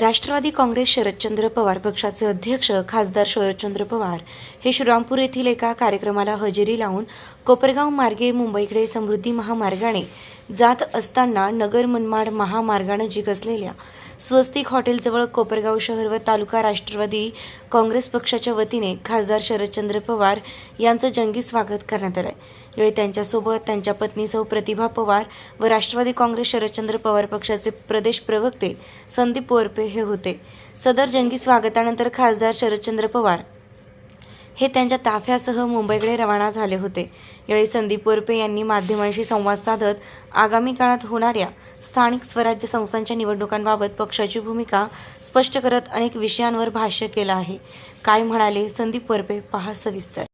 राष्ट्रवादी काँग्रेस शरदचंद्र पवार पक्षाचे अध्यक्ष खासदार शरदचंद्र पवार हे श्रीरामपूर येथील एका कार्यक्रमाला हजेरी लावून कोपरगाव मार्गे मुंबईकडे समृद्धी महामार्गाने जात असताना नगर मनमाड महामार्गानजीक असलेल्या स्वस्तिक हॉटेलजवळ कोपरगाव शहर व तालुका राष्ट्रवादी काँग्रेस पक्षाच्या वतीने खासदार शरदचंद्र पवार यांचं जंगी स्वागत करण्यात आलं यावेळी त्यांच्यासोबत त्यांच्या पत्नी सौ प्रतिभा पवार व राष्ट्रवादी काँग्रेस शरदचंद्र पवार पक्षाचे प्रदेश प्रवक्ते संदीप पोरपे हे होते. सदर जंगी स्वागतानंतर खासदार शरदचंद्र पवार हे त्यांच्या ताफ्यासह मुंबईकडे रवाना झाले होते. यावेळी संदीप पोरपे यांनी माध्यमांशी संवाद साधत आगामी काळात होणाऱ्या स्थानिक स्वराज्य संस्थांच्या निवडणुकांबाबत पक्षाची भूमिका स्पष्ट करत अनेक विषयांवर भाष्य केलं आहे. काय म्हणाले संदीप वरपे? पहा सविस्तर.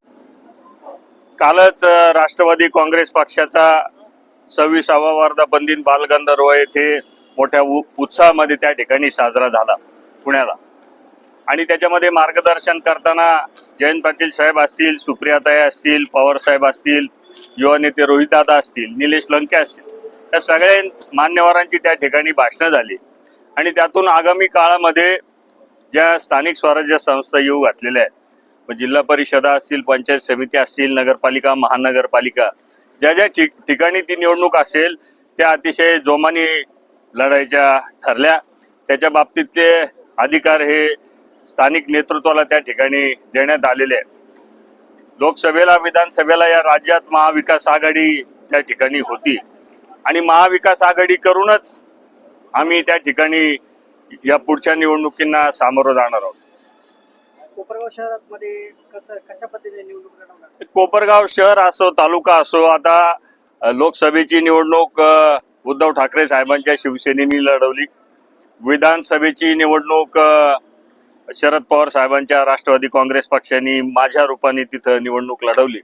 कालच राष्ट्रवादी काँग्रेस पक्षाचा सव्वीसावा वर्धापन दिन बालगंधर्व येथे मोठ्या उ- उत्साहामध्ये त्या ठिकाणी साजरा झाला पुण्याला. आणि त्याच्यामध्ये मार्गदर्शन करताना जयंत पाटील साहेब असतील सुप्रियाताई असतील पवार साहेब असतील युवा नेते रोहितदादा असतील निलेश लंके असतील या सगळ्या मान्यवरांची त्या ठिकाणी भाषणं झाली. आणि त्यातून आगामी काळामध्ये ज्या स्थानिक स्वराज्य संस्था येऊ घातलेल्या आहेत मग जिल्हा परिषदा असतील पंचायत समिती असतील नगरपालिका महानगरपालिका ज्या ज्या ठिक- ठिकाणी ती निवडणूक असेल त्या अतिशय जोमाने लढायच्या ठरल्या. त्याच्या बाबतीतले अधिकार हे स्थानिक नेतृत्वाला त्या ठिकाणी देण्यात आलेले आहेत. लोकसभेला विधानसभेला या राज्यात महाविकास आघाडी त्या ठिकाणी होती. आणि महाविकास आघाडी करूनच आम्ही त्या ठिकाणी या पुढच्या निवडणुकींना सामोरं जाणार आहोत. कोपरगाव शहरात मध्ये कसं कशा पद्धतीने निवडणूक लढवणार? कोपरगाव शहर असो तालुका असो आता लोकसभेची निवडणूक उद्धव ठाकरे साहेबांच्या शिवसेनेनी लढवली. विधानसभेची निवडणूक शरद पवार साहेबांच्या राष्ट्रवादी काँग्रेस पक्षाने माझ्या रूपाने तिथं निवडणूक लढवली.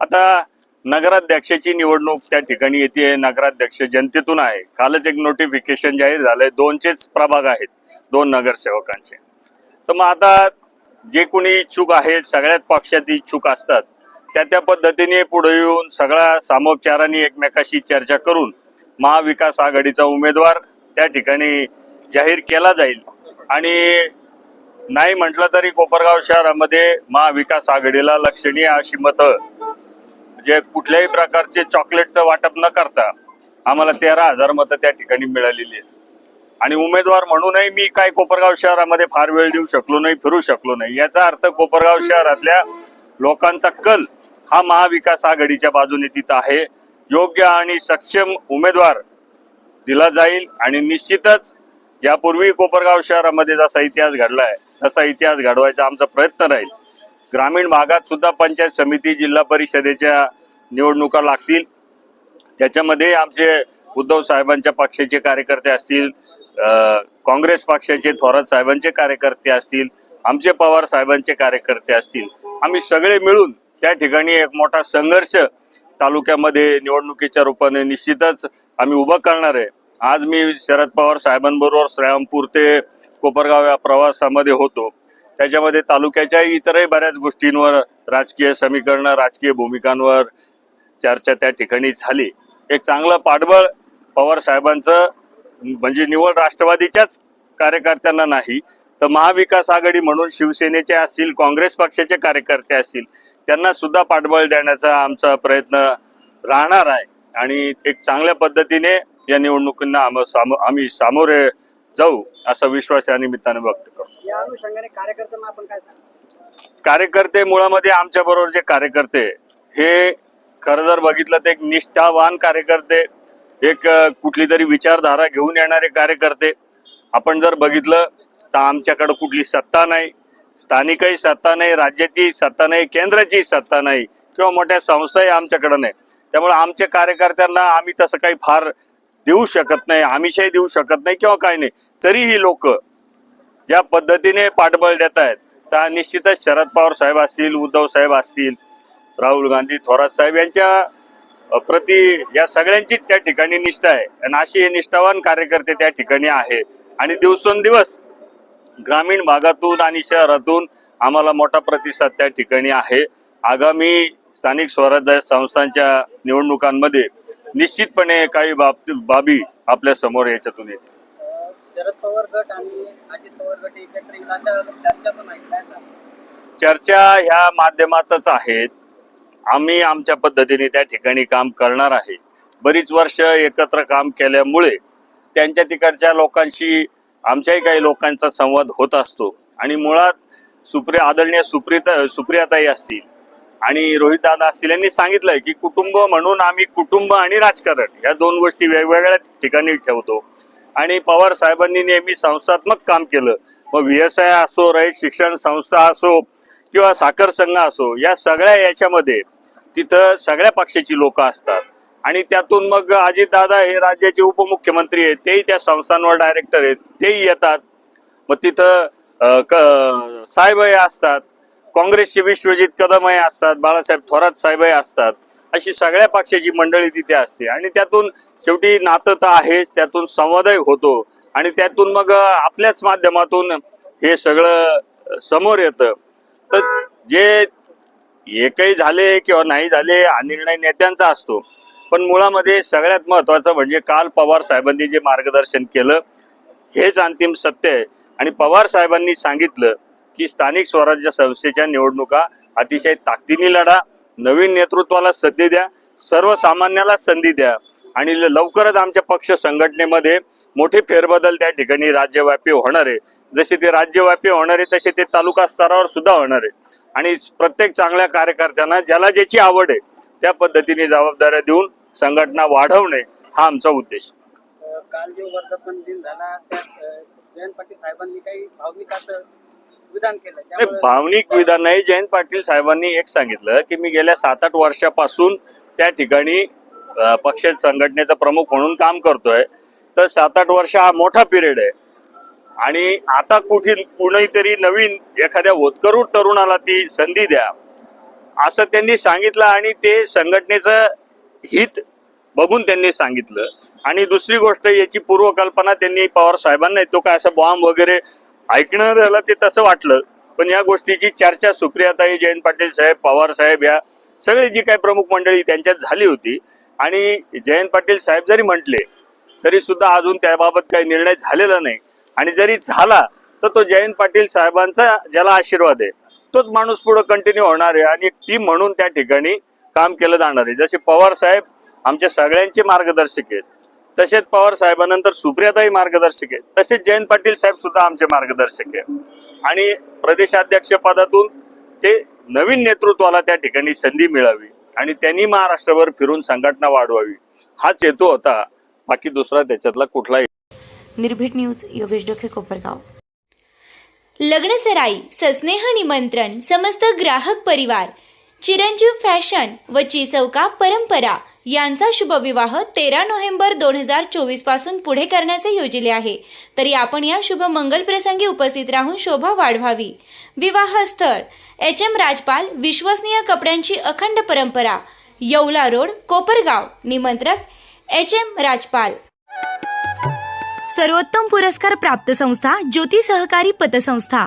आता नगराध्यक्षाची निवडणूक त्या ठिकाणी येते. नगराध्यक्ष जनतेतून आहे. कालच एक नोटिफिकेशन जाहीर झालंय. दोनचेच प्रभाग आहेत. दोन नगरसेवकांचे. तर मग आता जे कोणी इच्छुक आहेत सगळ्याच पक्षात इच्छुक असतात त्या त्या पद्धतीने पुढे येऊन सगळ्या सामोपचाराने एकमेकाशी चर्चा करून महाविकास आघाडीचा उमेदवार त्या ठिकाणी जाहीर केला जाईल. आणि नाही म्हटलं तरी कोपरगाव शहरामध्ये महाविकास आघाडीला लक्षणीय अशी मतं जे कुठल्याही प्रकारचे चॉकलेटचं वाटप न करता आम्हाला तेरा हजार मतं त्या ठिकाणी मिळालेली आहेत. आणि उमेदवार म्हणूनही मी काय कोपरगाव शहरामध्ये फार वेळ देऊ शकलो नाही फिरू शकलो नाही. याचा अर्थ कोपरगाव शहरातल्या लोकांचा कल हा महाविकास आघाडीच्या बाजूने तिथं आहे. योग्य आणि सक्षम उमेदवार दिला जाईल आणि निश्चितच यापूर्वी कोपरगाव शहरामध्ये जसा इतिहास घडलाय तसा इतिहास घडवायचा आमचा प्रयत्न राहील. ग्रामीण भागात सुद्धा पंचायत समिती जिल्हा परिषदेच्या निवडणुका लागतील. त्याच्यामध्ये आमचे उद्धव साहेबांच्या पक्षाचे कार्यकर्ते असतील काँग्रेस पक्षाचे थोरात साहेबांचे कार्यकर्ते असतील आमचे पवार साहेबांचे कार्यकर्ते असतील. आम्ही सगळे मिळून त्या ठिकाणी एक मोठा संघर्ष तालुक्यामध्ये निवडणुकीच्या रूपाने निश्चितच आम्ही उभं करणार आहे. आज मी शरद पवार साहेबांबरोबर श्रीरामपूर ते कोपरगाव या प्रवासामध्ये होतो. त्याच्यामध्ये तालुक्याच्या इतरही बऱ्याच गोष्टींवर राजकीय समीकरणं राजकीय भूमिकांवर चर्चा त्या ठिकाणी झाली. एक चांगलं पाठबळ पवार साहेबांचं म्हणजे निवड राष्ट्रवादीच्याच कार्यकर्त्यांना नाही तर महाविकास आघाडी म्हणून शिवसेनेचे असतील काँग्रेस पक्षाचे कार्यकर्ते असतील त्यांना सुद्धा पाठबळ देण्याचा आमचा प्रयत्न राहणार आहे. आणि एक चांगल्या पद्धतीने या निवडणुकींना आम- सामो- आम्ही सामोरे जाऊ असा विश्वास या निमित्ताने व्यक्त करतो. या अनुषंगाने कार्यकर्त्यांना आपण काय सांगतो कार्यकर्ते मुळामध्ये आमच्या बरोबर जे कार्यकर्ते हे खरं जर बघितलं तर एक निष्ठावान कार्यकर्ते एक कुठली तरी विचारधारा घेऊन येणारे कार्यकर्ते. आपण जर बघितलं तर आमच्याकडं कुठली सत्ता नाही स्थानिकही सत्ता नाही राज्याची सत्ता नाही केंद्राची सत्ता नाही किंवा मोठ्या संस्थाही आमच्याकडे नाही. त्यामुळे आमच्या कार्यकर्त्यांना आम्ही तसं काही फार देऊ शकत नाही आमिषही देऊ शकत नाही किंवा काही नाही. तरीही लोक ज्या पद्धतीने पाठबळ देत आहेत त्या निश्चितच शरद पवार साहेब असतील उद्धव साहेब असतील राहुल गांधी थोरात साहेब यांच्या प्रति या सगळ्यांचीच त्या ठिकाणी निष्ठा आहे. आणि अशी हे निष्ठावान कार्यकर्ते त्या ठिकाणी आहे. आणि दिवसेंदिवस ग्रामीण भागातून आणि शहरातून आम्हाला मोठा प्रतिसाद त्या ठिकाणी आहे. आगामी स्थानिक स्वराज्य संस्थांच्या निवडणुकांमध्ये निश्चितपणे काही बाब बाबी आपल्यासमोर याच्यातून येतील. शरद पवार गट आणि अजित पवार गट एकत्र येईल अशा चर्चा पण आहेत. काय चर्चा ह्या माध्यमातच आहेत. आम्ही आमच्या पद्धतीने त्या ठिकाणी काम करणार आहे. बरीच वर्ष एकत्र काम केल्यामुळे त्यांच्या तिकडच्या लोकांशी आमच्याही काही लोकांचा संवाद होत असतो. आणि मुळात सुप्रिया आदरणीय सुप्रिता सुप्रियाताई असतील आणि रोहितदादा असतील यांनी सांगितलंय की कुटुंब म्हणून आम्ही कुटुंब आणि राजकारण या दोन गोष्टी वेगवेगळ्या ठिकाणी ठेवतो. आणि पवार साहेबांनी नेहमी संस्थात्मक काम केलं. मग व्यवसाय असो राईट शिक्षण संस्था असो किंवा साखर संघ असो या सगळ्या याच्यामध्ये तिथं सगळ्या पक्षाची लोक असतात. आणि त्यातून मग अजितदादा हे राज्याचे उपमुख्यमंत्री आहेत तेही त्या संस्थांवर डायरेक्टर आहेत तेही येतात. मग तिथं क- साहेबही असतात काँग्रेसचे विश्वजित कदमही असतात बाळासाहेब थोरात साहेबही असतात. अशी सगळ्या पक्षाची मंडळी तिथे असते. आणि त्यातून शेवटी नातं तर आहेच त्यातून संवादही होतो. आणि त्यातून मग आपल्याच माध्यमातून हे सगळं समोर येतं. तर जे एकही झाले किंवा नाही झाले हा निर्णय नेत्यांचा असतो. पण मुळामध्ये सगळ्यात महत्वाचं म्हणजे काल पवार साहेबांनी जे मार्गदर्शन केलं हेच अंतिम सत्य आहे. आणि पवार साहेबांनी सांगितलं की स्थानिक स्वराज्य संस्थेच्या निवडणुका अतिशय ताकदीने लढा नवीन नेतृत्वाला संधी द्या सर्वसामान्याला संधी द्या. आणि लवकरच आमच्या पक्ष संघटनेमध्ये मोठे फेरबदल त्या ठिकाणी राज्यव्यापी होणार आहे. जसे ते राज्यव्यापी होणार आहे तसे ते तालुका स्तरावर सुद्धा होणार आहे. आणि प्रत्येक चांगल्या कार्यकर्त्यांना ज्याला ज्याची आवड आहे त्या पद्धतीने जबाबदाऱ्या देऊन संघटना वाढवणे हा आमचा उद्देश. काल जो वर्धापन दिन झाला त्यात अं, जयंत पाटील साहेबांनी काही भावनिक विधान केलं. नाही, त्यामुळे भावनिक विधान नाही. जयंत पाटील साहेबांनी एक सांगितलं की मी गेल्या सात आठ वर्षापासून त्या ठिकाणी पक्ष संघटनेचा प्रमुख म्हणून काम करतोय. तर सात आठ वर्ष हा मोठा पिरियड आहे. आणि आता कुठे कुणीतरी नवीन एखाद्या होतकरू तरुणाला ती संधी द्या असं त्यांनी सांगितलं आणि ते संघटनेचं हित बघून त्यांनी सांगितलं. आणि दुसरी गोष्ट याची पूर्वकल्पना त्यांनी पवार साहेबांना तो काय असं बॉम्ब वगैरे ऐकणाऱ्याला ते तसं वाटलं. पण या गोष्टीची चर्चा सुप्रियाताई जयंत पाटील साहेब पवार साहेब या सगळी जी काही प्रमुख मंडळी त्यांच्यात झाली होती आणि जयंत पाटील साहेब जरी म्हटले तरी सुद्धा अजून त्याबाबत काही निर्णय झालेला नाही. आणि जरी झाला तर तो जयंत पाटील साहेबांचा ज्याला आशीर्वाद आहे तोच माणूस पुढे कंटिन्यू होणार आहे आणि टीम म्हणून त्या ठिकाणी काम केलं जाणार आहे. जसे पवार साहेब आमच्या सगळ्यांचे मार्गदर्शक आहेत तसेच पवार साहेबांनंतर सुप्रियाताही मार्गदर्शक आहेत तसेच जयंत पाटील साहेब सुद्धा आमचे मार्गदर्शक आहेत. आणि प्रदेशाध्यक्ष पदातून ते नवीन नेतृत्वाला त्या ठिकाणी संधी मिळावी. आणि त्यांनी महाराष्ट्रभर फिरून संघटना वाढवावी. हाच हेतू होता. बाकी दुसरा त्याच्यातला कुठलाही. निर्भीड न्यूज योगेश डोखे कोपरगाव. लग्नसराई सस्नेह निमंत्रण समस्त ग्राहक परिवार चिरंजीव फॅशन व चिसौका परंपरा यांचा शुभविवाह तेरा नोव्हेंबर दोन हजार चोवीसपासून पुढे करण्याचे योजिले आहे. तरी आपण या शुभ मंगल प्रसंगी उपस्थित राहून शोभा वाढवावी. विवाह स्थळ एच एम राजपाल विश्वसनीय कपड्यांची अखंड परंपरा येवला रोड कोपरगाव निमंत्रक एच एम राजपाल. सर्वोत्तम पुरस्कार प्राप्त संस्था ज्योती सहकारी पतसंस्था.